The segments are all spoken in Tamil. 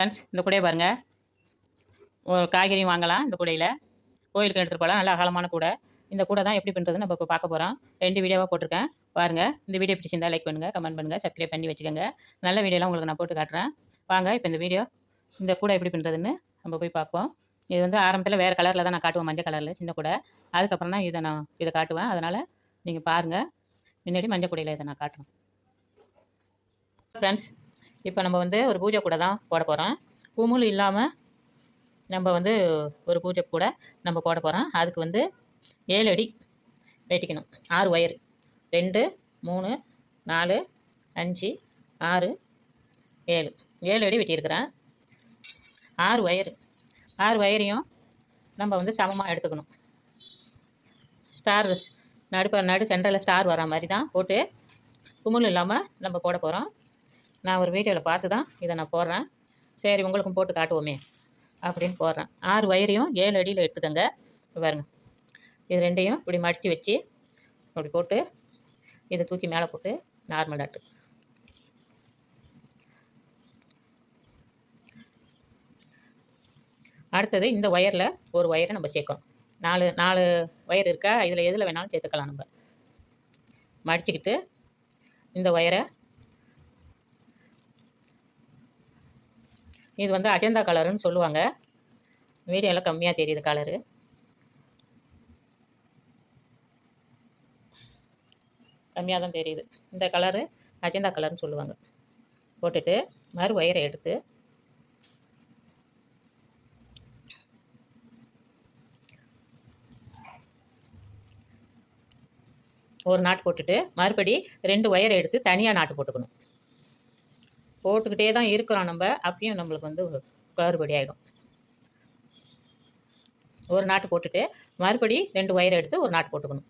ஃப்ரெண்ட்ஸ் இந்த கூடையை பாருங்கள் ஒரு காய்கறியும் வாங்கலாம் இந்த கூடையில். கோயிலுக்கு எடுத்துகிட்டு போகலாம். நல்லா அகலமான கூடை. இந்த கூடை தான் எப்படி பண்ணுறதுன்னு நம்ம இப்போ பார்க்க போகிறோம் ரெண்டு வீடியோவாக போட்டிருக்கேன். பாருங்கள் இந்த வீடியோ பிடிச்சிருந்தா லைக் பண்ணுங்கள் கமெண்ட் பண்ணுங்கள் சப்ஸ்கிரைப் பண்ணி வச்சுக்கோங்க. நல்ல வீடியோலாம் உங்களுக்கு நான் போட்டு காட்டுறேன். வாங்க இப்போ இந்த வீடியோ இந்த கூடை எப்படி பண்ணுறதுன்னு நம்ம போய் பார்ப்போம். இது வந்து ஆரம்பத்தில் வேறு கலரில் தான் நான் காட்டுவேன் மஞ்சள் கலரில் சின்ன கூடை. அதுக்கப்புறம் தான் இதை நான் இதை காட்டுவேன். அதனால் நீங்கள் பாருங்கள் முன்னாடி மஞ்சள் கூடையில் இதை நான் காட்டுறேன். ஃப்ரெண்ட்ஸ் இப்போ நம்ம வந்து ஒரு பூஜை கூட தான் போட போகிறோம் குமுள் இல்லாமல் நம்ம வந்து ஒரு பூஜை கூட நம்ம போட போகிறோம் அதுக்கு வந்து ஏழு அடி வெட்டிக்கணும். ஆறு ஒயர். ரெண்டு மூணு நாலு அஞ்சு ஆறு ஏழு. ஏழு அடி வெட்டியிருக்கிறேன். ஆறு ஒயர். ஆறு ஒயரையும் நம்ம வந்து சமமாக எடுத்துக்கணும். ஸ்டார் நடுப்ப நடு சென்டரில் ஸ்டார் வர மாதிரி தான் போட்டு குமுள் இல்லாமல் நம்ம போட போகிறோம் நான் ஒரு வீடியோவில் பார்த்து தான் இதை நான் போடுறேன். சரி உங்களுக்கும் போட்டு காட்டுவோமே அப்படின்னு போடுறேன். ஆறு வயிறையும் ஏழு அடியில் எடுத்துக்கோங்க. பாருங்க. இது ரெண்டையும் இப்படி மடித்து வச்சு அப்படி போட்டு இதை தூக்கி மேலே போட்டு நார்மல் டாட்டு அடுத்தது இந்த ஒயரில் ஒரு ஒயரை நம்ம சேர்க்குறோம் நாலு நாலு ஒயர் இருக்கா? இதில் எதில் வேணாலும் சேர்த்துக்கலாம் நம்ம. மடிச்சுக்கிட்டு இந்த ஒயரை இது வந்து அஜந்தா கலருன்னு சொல்லுவாங்க. வீடியோவில் கம்மியாக தெரியுது கலரு. கம்மியாக தான் தெரியுது. இந்த கலரு அஜந்தா கலர்னு சொல்லுவாங்க. போட்டுட்டு மறு ஒயரை எடுத்து ஒரு நாட்டு போட்டுட்டு மறுபடி ரெண்டு ஒயரை எடுத்து தனியாக நாட்டு போட்டுக்கணும். போட்டுக்கிட்டே தான் இருக்கிறோம் நம்ம அப்பயும் நம்மளுக்கு வந்து குளறுபடி ஆகிடும் ஒரு நாட்டு போட்டுட்டு மறுபடி ரெண்டு ஒயரை எடுத்து ஒரு நாட்டு போட்டுக்கணும்.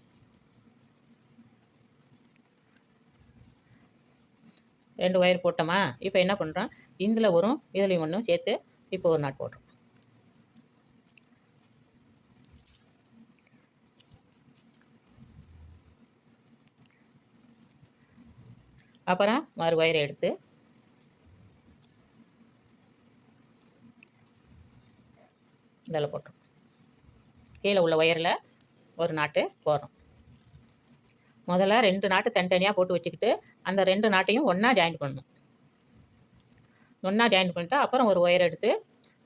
ரெண்டு ஒயர் போட்டோமா? இப்போ என்ன பண்ணுறோம் இதில் வரும் இதுலேயும் ஒன்றும் சேர்த்து இப்போ ஒரு நாட்டு போடுறோம். அப்புறம் மறு ஒயரை எடுத்து இதில் போட்டோம். கீழே உள்ள ஒயரில் ஒரு நாட்டு போடுறோம். முதல்ல ரெண்டு நாட்டு தனித்தனியாக போட்டு வச்சுக்கிட்டு அந்த ரெண்டு நாட்டையும் ஒன்றா ஜாயின் பண்ணணும். ஒன்றா ஜாயின் பண்ணிட்டு அப்புறம் ஒரு ஒயர் எடுத்து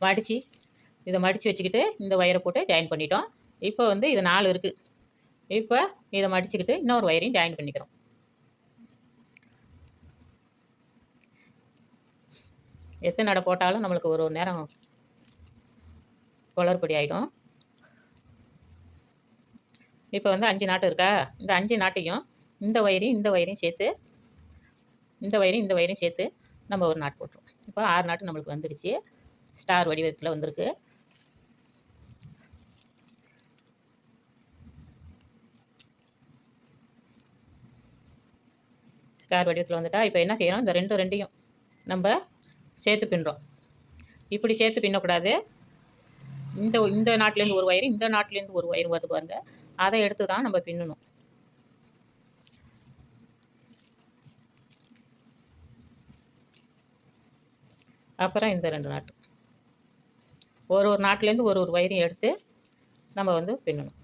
மடித்து இதை மடித்து வச்சுக்கிட்டு இந்த ஒயரை போட்டு ஜாயின் பண்ணிட்டோம். இப்போ வந்து இது நாலு இருக்குது இப்போ இதை மடிச்சுக்கிட்டு இன்னொரு ஒயரையும் ஜாயின் பண்ணிக்கிறோம். எத்தனை நடை போட்டாலும் நம்மளுக்கு ஒரு ஒரு நேரம் குளறுபடி ஆகிடும் இப்போ வந்து அஞ்சு நாட்டு இருக்கா? இந்த அஞ்சு நாட்டையும் இந்த வயிறையும் இந்த வயரையும் சேர்த்து இந்த வயிறையும் இந்த வயரையும் சேர்த்து நம்ம ஒரு நாட்டு போட்டுருவோம். இப்போ ஆறு நாட்டு நம்மளுக்கு வந்துடுச்சு ஸ்டார் வடிவத்தில் வந்திருக்கு. ஸ்டார் வடிவத்தில் வந்துட்டா இப்போ என்ன செய்கிறோம் இந்த ரெண்டு ரெண்டையும் நம்ம சேர்த்து பின்னுறோம். இப்படி சேர்த்து பின்னக்கூடாது. இந்த இந்த நாட்டிலேருந்து ஒரு ஒயர் இந்த நாட்டிலேருந்து ஒரு ஒயர் வருது பாருங்க. அதை எடுத்து தான் நம்ம பின்னணும். அப்புறம் இந்த ரெண்டு நாட்டு. ஒரு ஒரு நாட்டிலேருந்து ஒரு ஒரு வயிறையும் எடுத்து நம்ம வந்து பின்னணும்.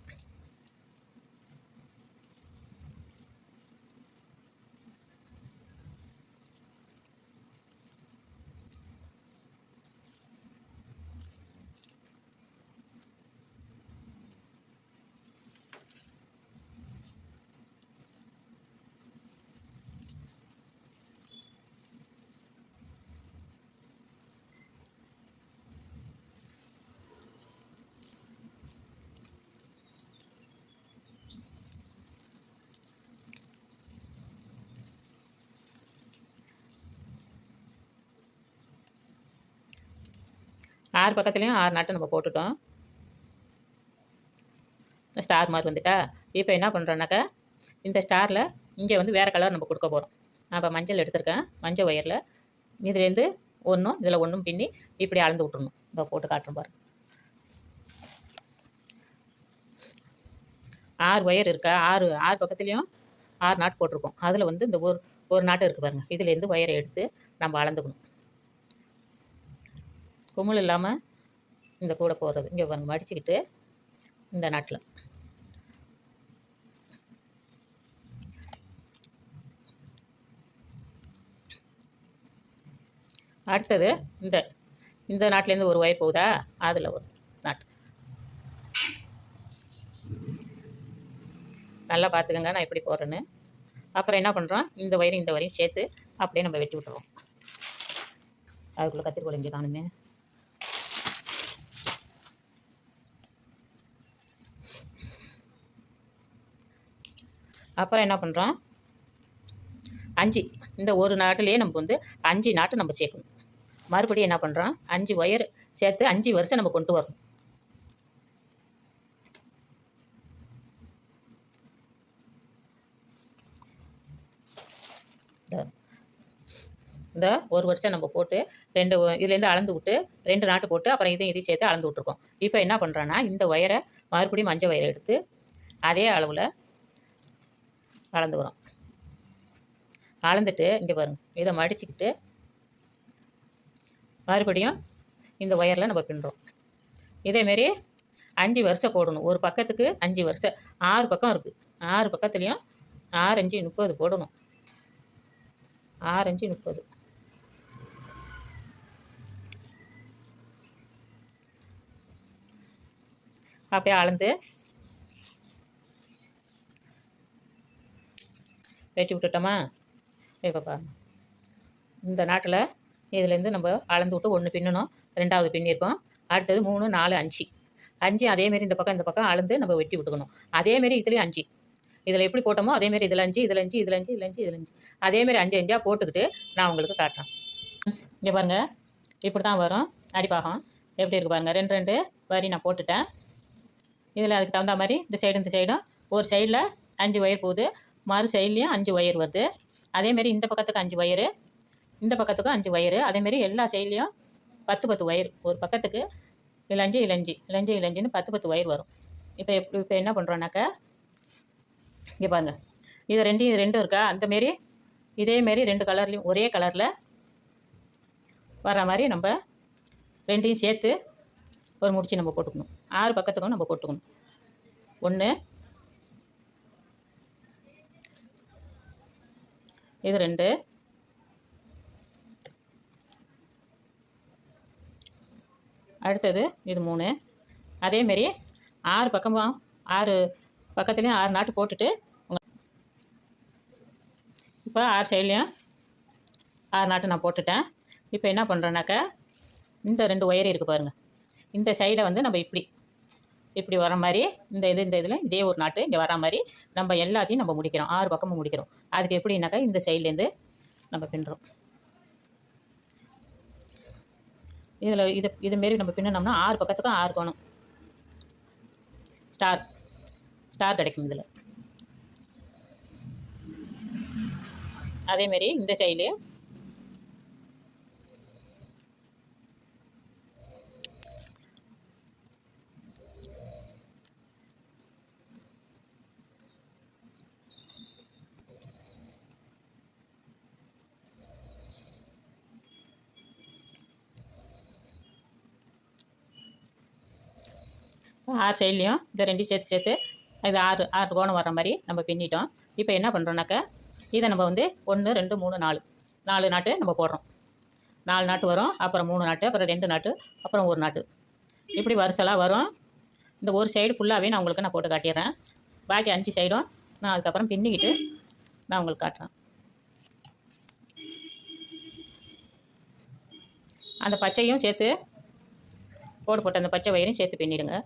ஆறு பக்கத்துலேயும் ஆறு நாட்டு நம்ம போட்டுட்டோம். ஸ்டார் மாதிரி வந்துட்டா? இப்போ என்ன பண்ணுறோன்னாக்கா இந்த ஸ்டாரில் இங்கே வந்து வேறு கலர் நம்ம கொடுக்க போகிறோம் அப்போ மஞ்சள் எடுத்திருக்கேன். மஞ்சள் ஒயரில் இதுலேருந்து ஒன்றும் இதில் ஒன்றும் பின்னி இப்படி அளந்து விட்ருணும் இப்போ போட்டு காட்டுறோம் பாரு. ஆறு ஒயர் இருக்கா? ஆறு ஆறு பக்கத்துலேயும் ஆறு நாட்டு போட்டிருக்கோம். அதில் வந்து இந்த ஒரு ஒரு நாட்டு இருக்குது பாருங்கள் இதுலேருந்து ஒயரை எடுத்து நம்ம அளந்துக்கணும். கும்மல் இல்லாமல் இந்த கூடை போடுறது இங்கே பாருங்க மடிச்சுக்கிட்டு இந்த நாட்டில். அடுத்தது இந்த இந்த நாட்டிலேருந்து ஒரு ஒயர் போகுதா? அதில் ஒரு நாட்டு. நல்லா பார்த்துக்கங்க நான் எப்படி போடுறேன்னு அப்புறம் என்ன பண்ணுறோம் இந்த வயரும் இந்த வரையும் சேர்த்து அப்படியே நம்ம வெட்டி விட்டுருவோம். அதுக்குள்ளே கத்திரிக்கோள் இங்கே காணுமே. அப்புறம் என்ன பண்ணுறோம் அஞ்சு. இந்த ஒரு நாட்டிலேயே நமக்கு வந்து அஞ்சு நாட்டு நம்ம சேர்க்கணும். மறுபடியும் என்ன பண்ணுறோம் அஞ்சு ஒயர் சேர்த்து அஞ்சு வருஷம் நம்ம கொண்டு வரணும். இந்த- ஒரு வருஷம் நம்ம போட்டு ரெண்டு இதுலேருந்து அளந்து விட்டு ரெண்டு நாட்டு போட்டு அப்புறம் இதையும் இதையும் சேர்த்து அளந்து விட்ருக்கோம் இப்போ என்ன பண்ணுறோன்னா இந்த ஒயரை மறுபடியும் மஞ்சள் ஒயரை எடுத்து அதே அளவில் அளந்துக்கிறோம் அளந்துட்டு இங்கே பாருங்கள் இதை மடிச்சுக்கிட்டு மறுபடியும் இந்த ஒயரில் நம்ம பின்னுறோம். இதேமாரி அஞ்சு வருஷம் போடணும். ஒரு பக்கத்துக்கு அஞ்சு வருஷம் ஆறு பக்கம் இருக்குது ஆறு பக்கத்துலேயும் ஆறு அஞ்சு முப்பது போடணும். ஆறு அஞ்சு முப்பது. அப்படியே அளந்து வெட்டி விட்டுட்டோமா? இப்போ பாருங்க இந்த நாட்டில் இதுலேருந்து நம்ம அளந்து விட்டு ஒன்று பின்னணும். ரெண்டாவது பின்னிருக்கோம் அடுத்தது மூணு நாலு அஞ்சு. அஞ்சு அதேமாரி இந்த பக்கம் இந்த பக்கம் அளந்து நம்ம வெட்டி விட்டுக்கணும். அதேமாரி இதுலேயும் அஞ்சு. இதில் எப்படி போட்டோமோ அதேமாரி இதில் அஞ்சு இதில் அஞ்சு இதில் அஞ்சு இதில் அஞ்சு இதில் அஞ்சு. அதேமாரி அஞ்சு அஞ்சாக போட்டுக்கிட்டு நான் உங்களுக்கு காட்டுறேன். இங்கே பாருங்கள் இப்படி தான் வரும். அடிப்பாகம். எப்படி இருக்குது பாருங்கள் ரெண்டு ரெண்டு வரி நான் போட்டுட்டேன். இதில் அதுக்கு தகுந்த மாதிரி இந்த சைடும் இந்த சைடும் ஒரு சைடில் அஞ்சு ஒயர் போகுது. மறு சைட்லேயும் அஞ்சு ஒயர் வருது. அதேமாரி இந்த பக்கத்துக்கு அஞ்சு ஒயரு இந்த பக்கத்துக்கும் அஞ்சு ஒயரு. அதேமாரி எல்லா சைட்லேயும் பத்து பத்து ஒயர். ஒரு பக்கத்துக்கு இளஞ்சி இளஞ்சி இளஞ்சி இளஞ்சின்னு பத்து பத்து ஒயர் வரும். இப்போ எப்படி இப்போ என்ன பண்ணுறோன்னாக்கா இங்கே பாருங்கள் இது ரெண்டையும் இது ரெண்டும் இருக்கா? அந்தமாரி இதேமாரி ரெண்டு கலர்லேயும் ஒரே கலரில் வர மாதிரி நம்ம ரெண்டையும் சேர்த்து ஒரு முடிச்சு நம்ம போட்டுக்கணும். ஆறு பக்கத்துக்கும் நம்ம போட்டுக்கணும். ஒன்று இது ரெண்டு. அடுத்தது இது மூணு. அதேமாரி ஆறு பக்கமும் ஆறு பக்கத்துலேயும் ஆறு நாட்டு போட்டுட்டு இப்போ ஆறு சைட்லேயும் ஆறு நாட்டு நான் போட்டுட்டேன். இப்போ என்ன பண்ணுறேன்னாக்கா இந்த ரெண்டு ஒயர் இருக்குது பாருங்கள் இந்த சைடை வந்து நம்ம இப்படி இப்படி வர மாதிரி இந்த இது இந்த இதில் இதே ஒரு நாட்டு இங்கே வர மாதிரி நம்ம எல்லாத்தையும் நம்ம முடிக்கிறோம். ஆறு பக்கமும் முடிக்கிறோம். அதுக்கு எப்படின்னாக்கா இந்த சைட்லேருந்து நம்ம பின்னுறோம். இதில் இது இதுமாரி நம்ம பின்னோம்னா ஆறு பக்கத்துக்கும் ஆறு கோணம். ஸ்டார் ஸ்டார் கிடைக்கும் இதில். அதேமாரி இந்த சைட்லேயும் ஆறு சைட்லேயும் இதை ரெண்டையும் சேர்த்து சேர்த்து இது ஆறு ஆறு கோணம் வர மாதிரி நம்ம பின்னிட்டோம். இப்போ என்ன பண்ணுறோன்னாக்கா இதை நம்ம வந்து ஒன்று ரெண்டு மூணு நாலு. நாலு நாட்டு நம்ம போடுறோம். நாலு நாட்டு வரும் அப்புறம் மூணு நாட்டு அப்புறம் ரெண்டு நாட்டு அப்புறம் ஒரு நாட்டு. இப்படி வரிசலாக வரும். இந்த ஒரு சைடு ஃபுல்லாகவே நான் உங்களுக்கு நான் போட்டு காட்டிடுறேன். பாக்கி அஞ்சு சைடும் நான் அதுக்கப்புறம் பின்னிக்கிட்டு நான் உங்களுக்கு காட்டுறேன். அந்த பச்சையும் சேர்த்து கோடு போட்ட அந்த பச்சை வயிறையும் சேர்த்து பின்னிடுங்க.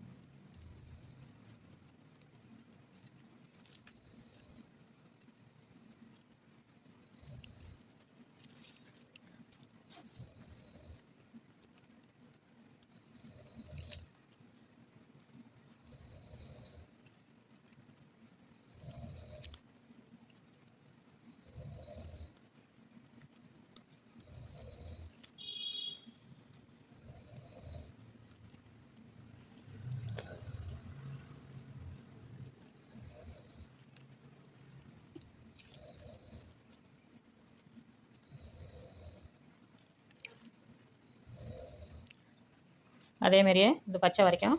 அதே மாதிரியே இந்த பச்சை வரைக்கும்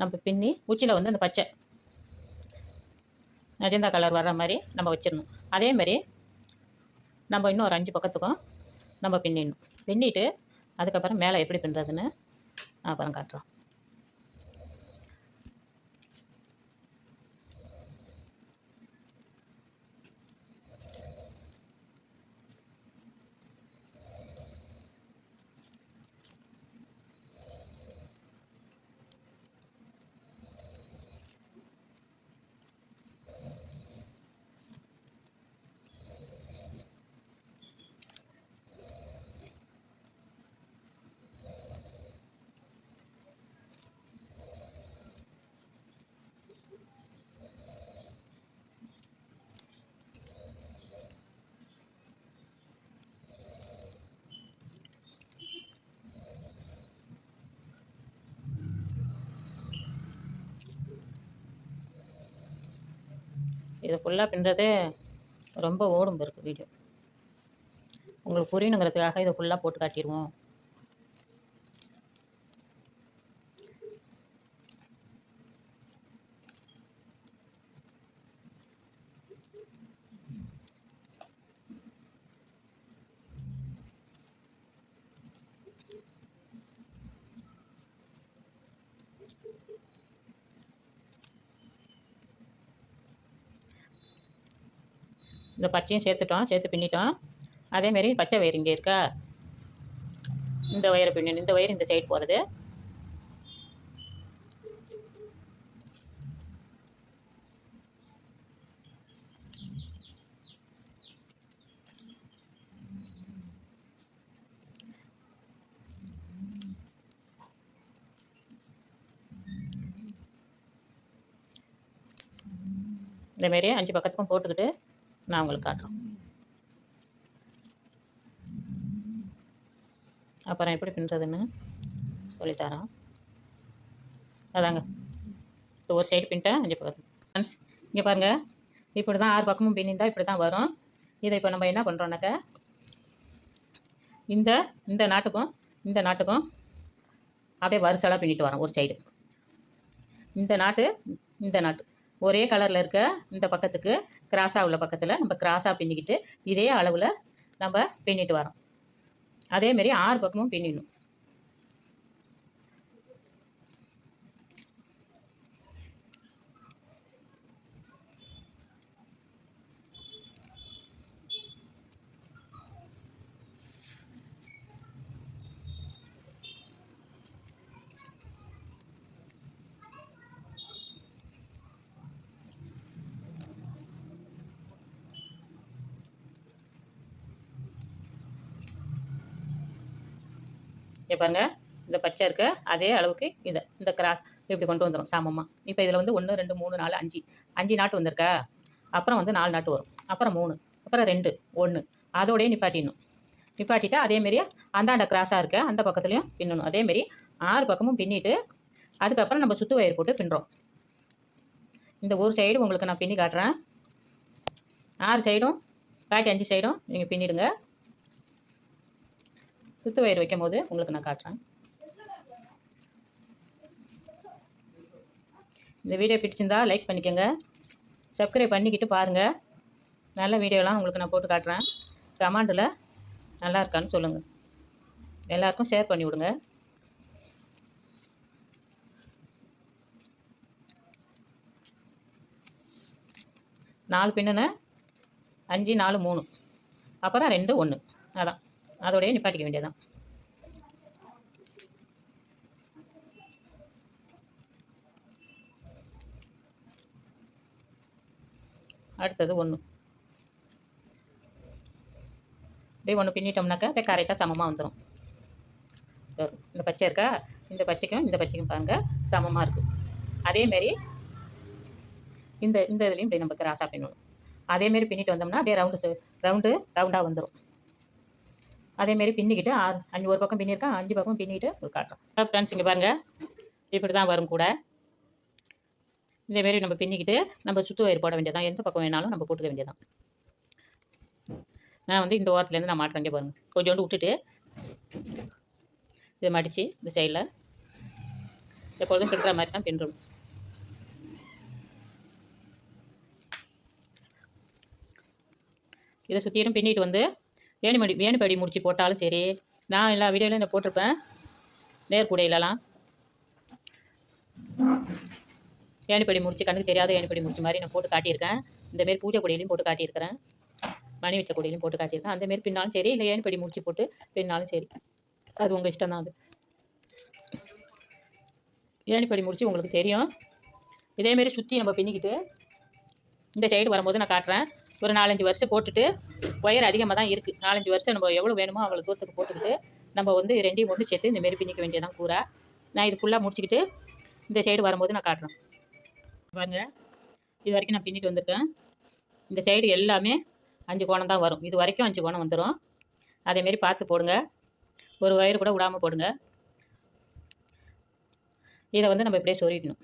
நம்ம பின்னி உச்சியில் வந்து அந்த பச்சை அஜந்தா கலர் வர்ற மாதிரி நம்ம வச்சிடணும். அதேமாரி நம்ம இன்னும் ஒரு அஞ்சு பக்கத்துக்கும் நம்ம பின்னிடணும். பின்னிட்டு அதுக்கப்புறம் மேலே எப்படி பின்னுறதுன்னு நான் அப்புறம் காட்டுறோம். இதை ஃபுல்லாக பின்னுறதே ரொம்ப ஓடும் இருக்குது வீடியோ உங்களுக்கு புரியணுங்கிறதுக்காக இதை ஃபுல்லாக போட்டு காட்டிடுவோம். இந்த பச்சையும் சேர்த்துட்டோம் சேர்த்து பின்னிட்டோம். அதேமாரி பச்சை வயிறு இங்கே இருக்கா? இந்த வயரை பின்னணும் இந்த வயிறு இந்த சைடு போகிறது இந்தமாரி அஞ்சு பக்கத்துக்கும் போட்டுக்கிட்டு நான் உங்களுக்கு காட்டுறேன். அப்புறம் எப்படி பின்னுறதுன்னு சொல்லித்தரேன். அதாங்க. இப்போ ஒரு சைடு பின்ட்டேன் அஞ்சு பக்கம் ஃப்ரெண்ட்ஸ் இங்கே பாருங்கள் இப்படி தான் ஆறு பக்கமும் பின்னிருந்தால் இப்படி தான் வரும். இதை இப்போ நம்ம என்ன பண்ணுறோன்னாக்கா இந்த இந்த நாட்டுக்கும் இந்த நாட்டுக்கும் அப்படியே வரிசலாக பின்னிட்டு வரோம் ஒரு சைடு இந்த நாட்டு இந்த நாட்டு. ஒரே கலரில் இருக்க இந்த பக்கத்துக்கு கிராஸாக உள்ள பக்கத்தில் நம்ம கிராஸாக பின்னிக்கிட்டு இதே அளவில் நம்ம பின்னிட்டு வரோம். அதேமாரி ஆறு பக்கமும் பின்னிடணும். இப்போ பாருங்கள் இந்த பச்சை இருக்க. அதே அளவுக்கு இதை இந்த கிராஸ் இப்படி கொண்டு வந்துடும் சாமமாக இப்போ இதில் வந்து ஒன்று ரெண்டு மூணு நாலு அஞ்சு. அஞ்சு நாட்டு வந்திருக்கா? அப்புறம் வந்து நாலு நாட்டு வரும். அப்புறம் மூணு. அப்புறம் ரெண்டு ஒன்று அதோடய நிப்பாட்டிடணும். நிப்பாட்டிட்டு அதேமாரி அந்தாண்ட கிராஸாக இருக்க. அந்த பக்கத்துலேயும் பின்னணும். அதேமாரி ஆறு பக்கமும் பின்னிட்டு அதுக்கப்புறம் நம்ம சுத்து வயர் போட்டு பின்னுறோம் இந்த ஒரு சைடு உங்களுக்கு நான் பின்னி காட்டுறேன். ஆறு சைடும் பாக்கி அஞ்சு சைடும் நீங்கள் பின்னிடுங்க. சுத்து வயிறு வைக்கும் போது உங்களுக்கு நான் காட்டுறேன். இந்த வீடியோ பிடிச்சிருந்தா லைக் பண்ணிக்கோங்க. சப்ஸ்கிரைப் பண்ணிக்கிட்டு பாருங்கள் நல்ல வீடியோலாம் உங்களுக்கு நான் போட்டு காட்டுறேன். கமாண்டில் நல்லா இருக்கான்னு சொல்லுங்கள் எல்லாருக்கும் ஷேர் பண்ணி விடுங்க. நாலு பின்னுன அஞ்சு நாலு மூணு. அப்புறம் ரெண்டு ஒன்று அதான். அதோடய நிப்பாட்டிக்க வேண்டியதான் அடுத்தது ஒன்று அப்படியே ஒன்று பின்னிட்டோம்னாக்கா அப்படியே கரெக்டாக சமமாக வந்துடும் இந்த பச்சை இருக்கா? இந்த பச்சைக்கும் இந்த பச்சைக்கும் பாருங்கள் சமமாக இருக்குது அதேமாரி இந்த இந்த இதுலேயும் இப்படி நம்ம கிராஸாக பின்னணும். அதேமாரி பின்னிட்டு வந்தோம்னா அப்படியே ரவுண்டு ரவுண்டு ரவுண்டாக வந்துடும் அதேமாரி பின்னிக்கிட்டு ஆறு அஞ்சு ஒரு பக்கம் பின்னிருக்கேன் அஞ்சு பக்கம் பின்னிட்டு ஒரு காட்டுறோம். ஃப்ரெண்ட்ஸ் இங்கே பாருங்கள் இப்படி தான் வரும் கூட. இதேமாரி நம்ம பின்னிக்கிட்டு நம்ம சுற்று வயிறு போட வேண்டியதான் எந்த பக்கம் வேணாலும் நம்ம போட்டுக்க வேண்டியதான் நான் வந்து இந்த ஓரத்துலேருந்து நான் மாட்டுறேன் பாருங்கள் கொஞ்சோண்டு விட்டுட்டு இதை மடித்து இந்த சைடில் எப்பொழுதும் பின்னுற மாதிரி தான் பின்னும் இதை சுற்றியும் பின்னிட்டு வந்து வேணுமடி வேணுபடி முடிச்சு போட்டாலும் சரி. நான் எல்லா வீடியோலையும் இந்த போட்டிருப்பேன். நேர்குடையிலலாம் ஏணிப்படி முடிச்சு கண்ணுக்கு தெரியாத ஏணிப்படி முடிச்ச மாதிரி நான் போட்டு காட்டியிருக்கேன். இந்தமாரி பூஜை கொடியிலையும் போட்டு காட்டியிருக்கிறேன். மணி வச்ச கொடியிலையும் போட்டு காட்டியிருக்கேன். அந்தமாரி பின்னாலும் சரி இல்லை ஏணிப்படி முடிச்சு போட்டு பின்னாலும் சரி. அது உங்கள் இஷ்டம் தான் அது. ஏணிப்படி முடிச்சு உங்களுக்கு தெரியும். இதேமாரி சுற்றி நம்ம பின்னிக்கிட்டு இந்த சைடு வரும்போது நான் காட்டுறேன். ஒரு நாலஞ்சு வருஷம் போட்டுட்டு ஒயர் அதிகமாக தான் இருக்குது நாலஞ்சு வருஷம் நம்ம எவ்வளோ வேணுமோ அவ்வளோ தூரத்துக்கு போட்டுக்கிட்டு நம்ம வந்து ரெண்டையும் ஒன்று சேர்த்து இந்த மாரி பின்னிக்க வேண்டியதான் கூரை நான் இது ஃபுல்லாக முடிச்சுக்கிட்டு இந்த சைடு வரும்போது நான் காட்டுறேன். பாருங்கள் இது வரைக்கும் நான் பின்னிட்டு வந்திருக்கேன். இந்த சைடு எல்லாமே அஞ்சு கோணம் தான் வரும். இது வரைக்கும் அஞ்சு கோணம் வந்துடும் அதேமாரி பார்த்து போடுங்க. ஒரு ஒயர் கூட விடாமல் போடுங்க. இதை வந்து நம்ம இப்படியே சொல்லிடணும்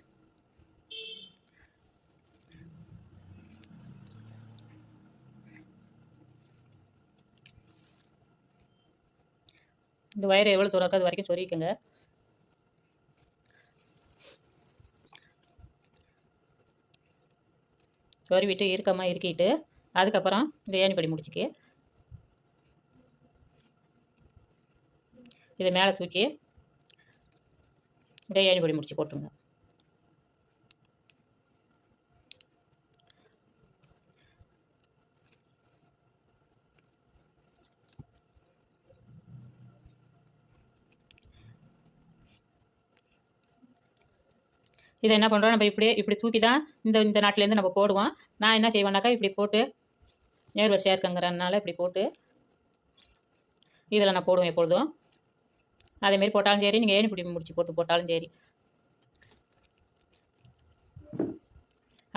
இந்த ஒயர் எவ்வளோ தூரம் இருக்கோ அது வரைக்கும் சொருவிக்கோங்க சொருவிட்டு இறுக்கமாக இறுக்கிட்டு அதுக்கப்புறம் இந்த ஏணிப்படி முடிச்சுக்கு இதை மேலே தூக்கி இந்த ஏணிப்படி முடிச்சு போட்டுருங்க. இதை என்ன பண்ணுறோம் நம்ம இப்படியே இப்படி தூக்கி தான் இந்த இந்த நாட்டிலேருந்து நம்ம போடுவோம். நான் என்ன செய்வேன்னாக்கா இப்படி போட்டு நேர் வரிசையாக இருக்குங்கிறனால இப்படி போட்டு இதில் நான் போடுவேன் எப்பொழுதும். அதேமாரி போட்டாலும் சரி நீங்கள் ஏணி பிடி முடிச்சு போட்டு போட்டாலும் சரி.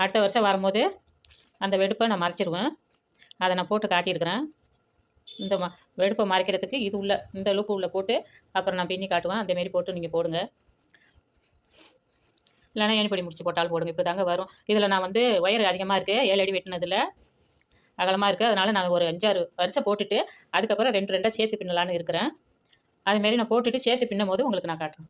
அடுத்த வருஷம் வரும்போது அந்த வெடுப்பை நான் மறைச்சிடுவேன் அதை நான் போட்டு காட்டியிருக்கிறேன். இந்த ம வெடுப்பை மறைக்கிறதுக்கு இது உள்ள இந்த லூப்பு உள்ளே போட்டு அப்புறம் நான் பின்னி காட்டுவேன். அந்தமாரி போட்டு நீங்கள் போடுங்க. இல்லைனா ஏணிப்படி முடிச்சு போட்டாலும் போடுங்க. இப்போ தாங்க வரும். இதில் நான் வந்து ஒயர் அதிகமாக இருக்குது ஏழு அடி வெட்டினதில் அகலமாக இருக்குது அதனால் நான் ஒரு அஞ்சாறு வருஷம் போட்டுட்டு அதுக்கப்புறம் ரெண்டு ரெண்டாக சேர்த்து பின்னலான்னு இருக்கிறேன். அதுமாரி நான் போட்டுட்டு சேர்த்து பின்னும் போது உங்களுக்கு நான் காட்டுறேன்.